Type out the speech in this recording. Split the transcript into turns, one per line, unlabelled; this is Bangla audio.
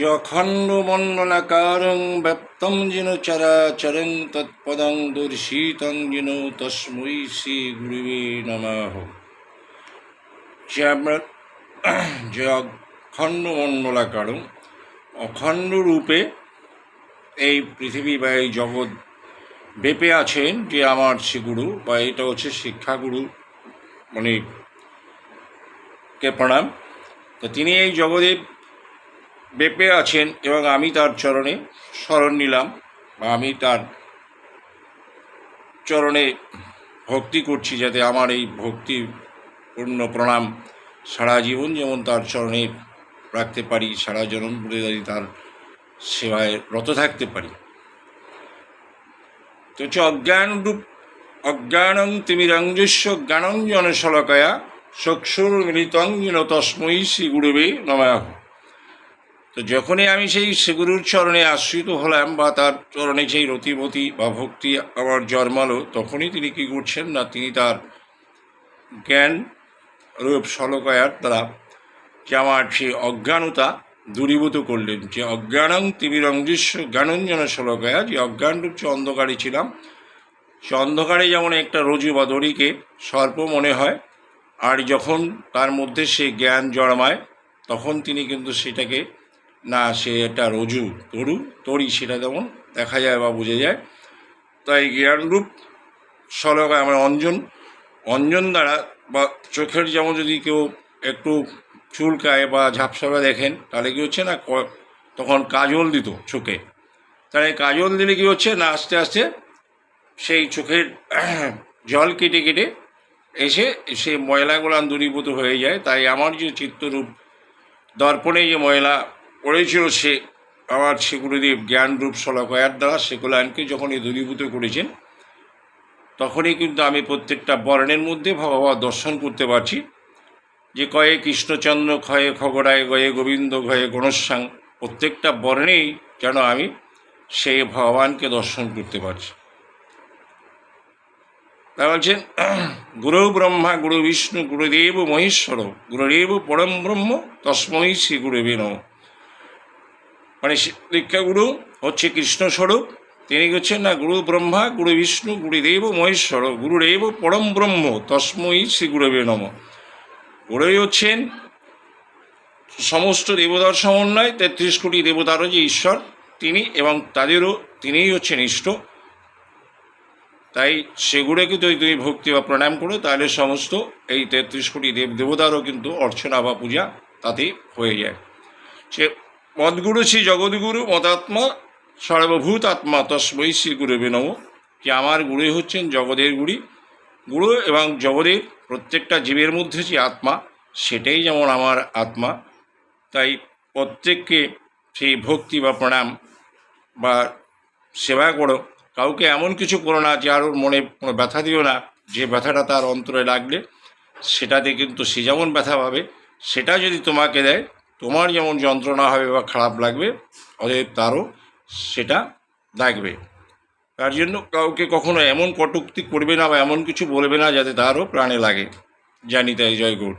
যখণ্ডমণ্ডলাকারং ব্যপ্তং যেন চরাচরং তৎপদং দর্শিতং যেন তস্মৈ শ্রী গুরুবে নমঃ যে আমরা যে অখণ্ডমণ্ডলাকারং অখণ্ড রূপে এই পৃথিবী বা এই জগৎ বেপে আছেন যে আমার সে গুরু বা এটা হচ্ছে শিক্ষাগুরু মানে কে প্রণাম? তো তিনি এই জগতে বেপে আছেন এবং আমি তার চরণে স্মরণ নিলাম বা আমি তার চরণে ভক্তি করছি যাতে আমার এই ভক্তি পূর্ণ প্রণাম সারা জীবন যেমন তার চরণে রাখতে পারি, সারা জনম বলে তার সেবায় রত থাকতে পারি। তো হচ্ছে অজ্ঞান রূপ, অজ্ঞানং তিমিরঞ্জস্য জ্ঞানঞ্জন শলকয়া চক্ষুর মিলিতং যেন তস্মৈ শ্রী গুরুবে নমাহ তো যখনই আমি সেই শ্রীগুরুর চরণে আশ্রিত হলাম বা তার চরণে সেই রতিমতি বা ভক্তি আমার জন্মালো, তখনই তিনি কী করছেন না, তিনি তার জ্ঞান রূপ শলকয়ার দ্বারা যে আমার সেই অজ্ঞানতা দূরীভূত করলেন। যে অজ্ঞানং তিমিরঞ্জস্য জ্ঞানঞ্জন শলকয়া যে অজ্ঞানরূপ যে অন্ধকারে ছিলাম, সে অন্ধকারে যেমন একটা রজু বা দড়িকে সর্প মনে হয়, আর যখন তার মধ্যে সে জ্ঞান জন্মায়, তখন তিনি কিন্তু সেটাকে না, সে একটা রজু, তরু, তরি সেটা যেমন দেখা যায় বা বোঝা যায়। তাই জ্ঞানরূপ সলকা আমার অঞ্জন অঞ্জন দ্বারা বা চোখের যেমন যদি কেউ একটু চুলকায় বা ঝাপসাপা দেখেন, তাহলে কী হচ্ছে না তখন কাজল দিত চোখে। তাহলে কাজল দিলে কী হচ্ছে না, আস্তে আস্তে সেই চোখের জল কেটে কেটে এসে সে ময়লাগুলো দূরীভূত হয়ে যায়। তাই আমার যে চিত্তরূপ, দর্পণে যে ময়লা পড়েছিল সে, আবার আমার সেগুলোদেব জ্ঞানরূপ সলকয়ার দ্বারা সেগুলো আনকে যখনই দূরীভূত করেছেন, তখনই কিন্তু আমি প্রত্যেকটা বর্ণের মধ্যে ভগবান দর্শন করতে পারছি। যে কয়ে কৃষ্ণচন্দ্র, ক্ষয়ে খগড়ায় গয়ে গোবিন্দ ঘয়ে গণস্যাং প্রত্যেকটা বর্ণেই যেন আমি সেই ভগবানকে দর্শন করতে পারছি। তা বলছেন, গুরু ব্রহ্মা, গুরু বিষ্ণু, গুরুদেব মহেশ্বর, গুরুদেব পরম ব্রহ্ম, তস্মৈ শ্রী গুরুবে নম। মানে দীক্ষাগুরু হচ্ছে কৃষ্ণস্বরূপ। তিনি হচ্ছেন না গুরু ব্রহ্মা, গুরু বিষ্ণু গুরুদেব মহেশ্বর। গুরুদেব পরম ব্রহ্ম, তস্মৈ শ্রী গুরুবে নম। গুরুই হচ্ছেন সমস্ত দেবতার সমন্বয়, তেত্রিশ কোটি দেবতারও যে ঈশ্বর, তিনি এবং তাদেরও, তিনিই হচ্ছেন ইষ্ট। তাই সেগুলোকে যদি তুমি ভক্তি বা প্রণাম করো, তাহলে সমস্ত এই তেত্রিশ কোটি দেব দেবতারও কিন্তু অর্চনা বা পূজা তাতে হয়ে যায়। সে মদগুরু শ্রী জগৎগুরু মতাত্মা সর্বভূত আত্মা তস্মৈ শ্রী গুরু বিনব যে আমার গুরুই হচ্ছেন জগদের গুড়ি। গুরু এবং জগতের প্রত্যেকটা জীবের মধ্যে যে আত্মা, সেটাই যেমন আমার আত্মা, তাই প্রত্যেককে সেই ভক্তি বা প্রণাম বা সেবা করো। কাউকে এমন কিছু করো না যে আর মনে কোনো ব্যথা দিও না, যে ব্যথাটা তার অন্তরে লাগলে, সেটাতে কিন্তু সে যেমন ব্যথা পাবে, সেটা যদি তোমাকে দেয় তোমার যেমন যন্ত্রণা হবে বা খারাপ লাগবে, অতএব তারও সেটা লাগবে। তার জন্য কাউকে কখনো এমন কটুক্তি করবে না বা এমন কিছু বলবে না যাতে তারও প্রাণে লাগে। জানি তাই জয়গুড়